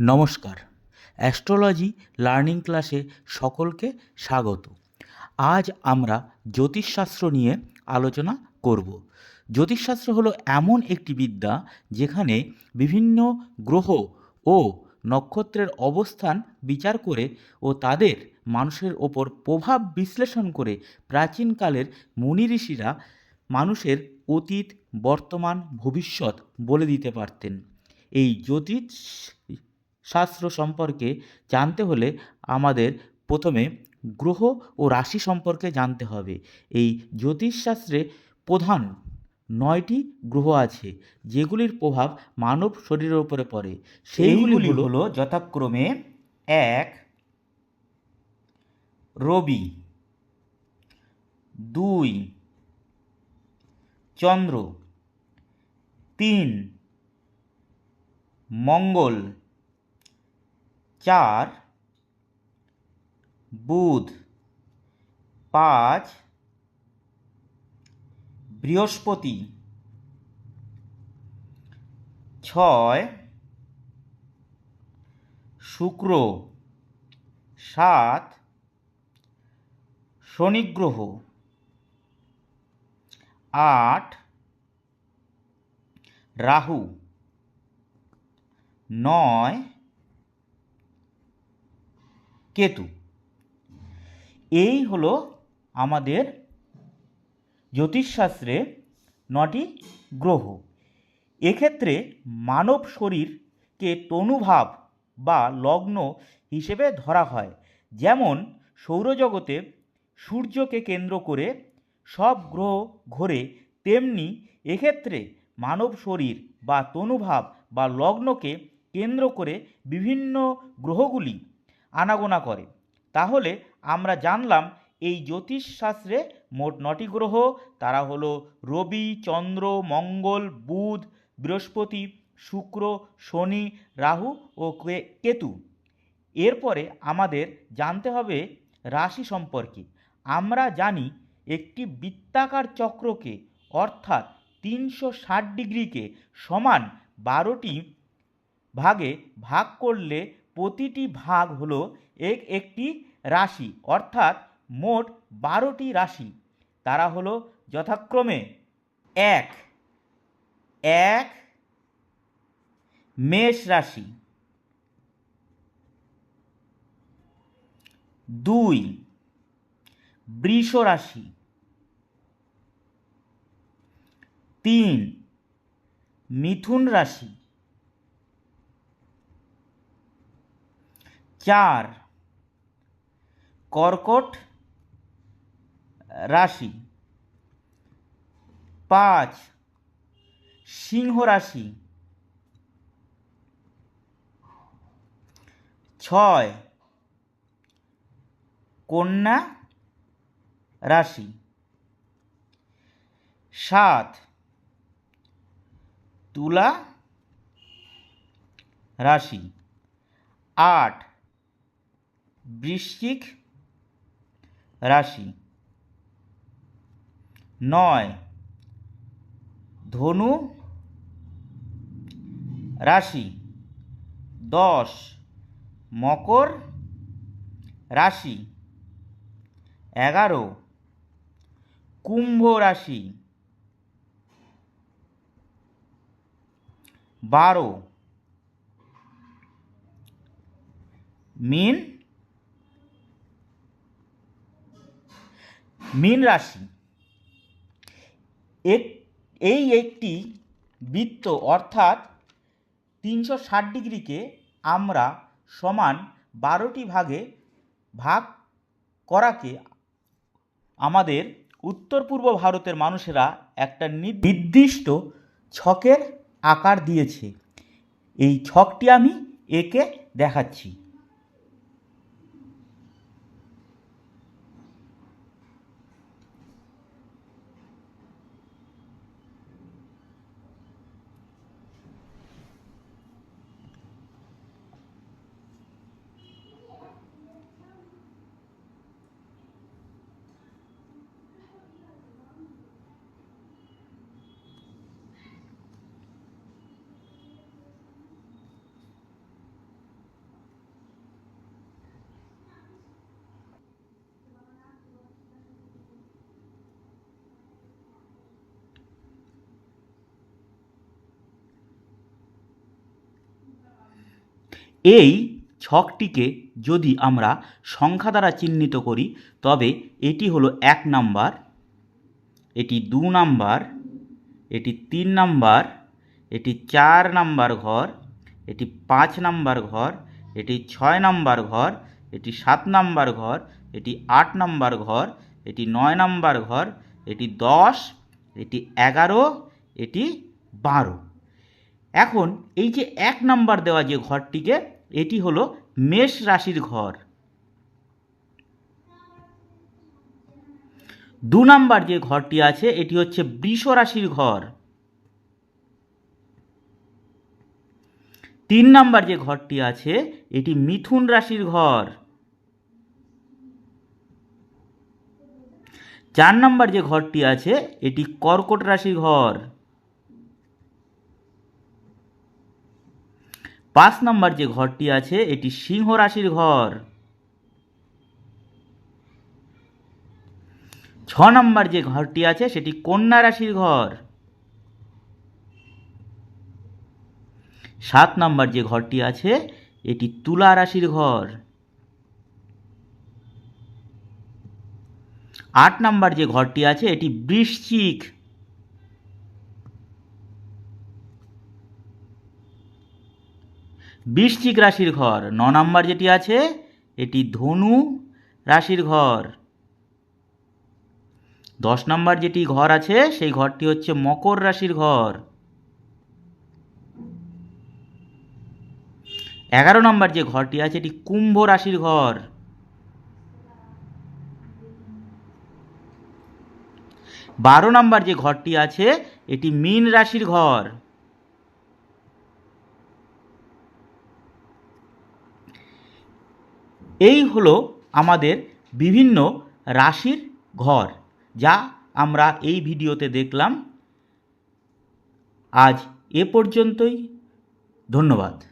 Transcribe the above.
নমস্কার। Astrology learning ক্লাসে সকলকে স্বাগত। আজ আমরা জ্যোতিষশাস্ত্র নিয়ে আলোচনা করব। জ্যোতিষশাস্ত্র হলো এমন একটি বিদ্যা যেখানে বিভিন্ন গ্রহ ও নক্ষত্রের অবস্থান বিচার করে ও তাদের মানুষের ওপর প্রভাব বিশ্লেষণ করে প্রাচীনকালের মুনি ঋষিরা মানুষের অতীত, বর্তমান, ভবিষ্যৎ বলে দিতে পারতেন। এই জ্যোতিষ শাস্ত্র সম্পর্কে জানতে হলে আমাদের প্রথমে গ্রহ ও রাশি সম্পর্কে জানতে হবে। এই জ্যোতিষশাস্ত্রে প্রধান নয়টি গ্রহ আছে যেগুলির প্রভাব মানব শরীরের উপরে পড়ে। সেইগুলি হলো যথাক্রমে এক রবি দুই চন্দ্র তিন মঙ্গল চার বুধ পাঁচ বৃহস্পতি ছয় শুক্র সাত শনিগ্রহ আট রাহু নয় কেতু। এই হলো আমাদের জ্যোতিষশাস্ত্রে নটি গ্রহ। এক্ষেত্রে মানব শরীরকে তনুভাব বা লগ্ন হিসেবে ধরা হয়। যেমন, সৌরজগতে সূর্যকে কেন্দ্র করে সব গ্রহ ঘোরে, তেমনি এক্ষেত্রে মানব শরীর বা তনুভাব বা লগ্নকে কেন্দ্র করে বিভিন্ন গ্রহগুলি আনাগোনা করে। তাহলে আমরা জানলাম এই জ্যোতিষশাস্ত্রে মোট নটি গ্রহ, তারা হলো রবি, চন্দ্র, মঙ্গল, বুধ, বৃহস্পতি, শুক্র, শনি, রাহু ও কেতু। এরপরে আমাদের জানতে হবে রাশি সম্পর্কে। আমরা জানি একটি বৃত্তাকার চক্রকে, অর্থাৎ তিনশো ষাট ডিগ্রিকে সমান বারোটি ভাগে ভাগ করলে প্রতিটি ভাগ হলো এক একটি রাশি, অর্থাৎ মোট বারোটি রাশি। তারা হলো যথাক্রমে এক এক মেষ রাশি, দুই বৃষ রাশি, তিন মিথুন রাশি চার। কর্কট রাশি। পাঁচ। সিংহ রাশি। ছয়। কন্যা রাশি। সাত। তুলা রাশি। আট। বৃশ্চিক রাশি। নয় ধনু রাশি। দশ মকর রাশি। এগারো কুম্ভ রাশি। বারো মিন মীন রাশি এই একটি বৃত্ত অর্থাৎ তিনশো ষাট ডিগ্রিকে আমরা সমান বারোটি ভাগে ভাগ করাকে আমাদের উত্তর পূর্ব ভারতের মানুষেরা একটা নির্দিষ্ট ছকের আকার দিয়েছে। এই ছকটি আমি একে দেখাচ্ছি। এই ছকটিকে যদি আমরা সংখ্যা দ্বারা চিহ্নিত করি, তবে এটি হলো এক নাম্বার, এটি দু নাম্বার, এটি তিন নাম্বার, এটি চার নাম্বার ঘর, এটি পাঁচ নাম্বার ঘর, এটি ছয় নাম্বার ঘর, এটি সাত নাম্বার ঘর, এটি আট নাম্বার ঘর, এটি নয় নাম্বার ঘর, এটি দশ, এটি এগারো, এটি বারো। এখন এই যে এক নাম্বার দেওয়া যে ঘরটিকে এটি হলো মেষ রাশির ঘর। দু নাম্বার যে ঘরটি আছে, এটি হচ্ছে বৃষ রাশির ঘর। তিন নাম্বার যে ঘরটি আছে, এটি মিথুন রাশির ঘর। চার নাম্বার যে ঘরটি আছে, এটি কর্কট রাশির ঘর। পাঁচ নাম্বার যে ঘরটি আছে, এটি সিংহ রাশির ঘর। ছ নাম্বার যে ঘরটি আছে, সেটি কন্যা রাশির ঘর। সাত নাম্বার যে ঘরটি আছে, এটি তুলা রাশির ঘর। আট নাম্বার যে ঘরটি আছে, এটি বৃশ্চিক। বৃশ্চিক রাশির ঘর। ন নাম্বার যেটি আছে, এটি ধনু রাশির ঘর। দশ নাম্বার যেটি ঘর আছে, সেই ঘরটি হচ্ছে মকর রাশির ঘর। এগারো নম্বর যে ঘরটি আছে, এটি কুম্ভ রাশির ঘর। বারো নম্বর যে ঘরটি আছে, এটি মীন রাশির ঘর। এই হলো আমাদের বিভিন্ন রাশির ঘর, যা আমরা এই ভিডিওতে দেখলাম। আজ এ পর্যন্তই। ধন্যবাদ।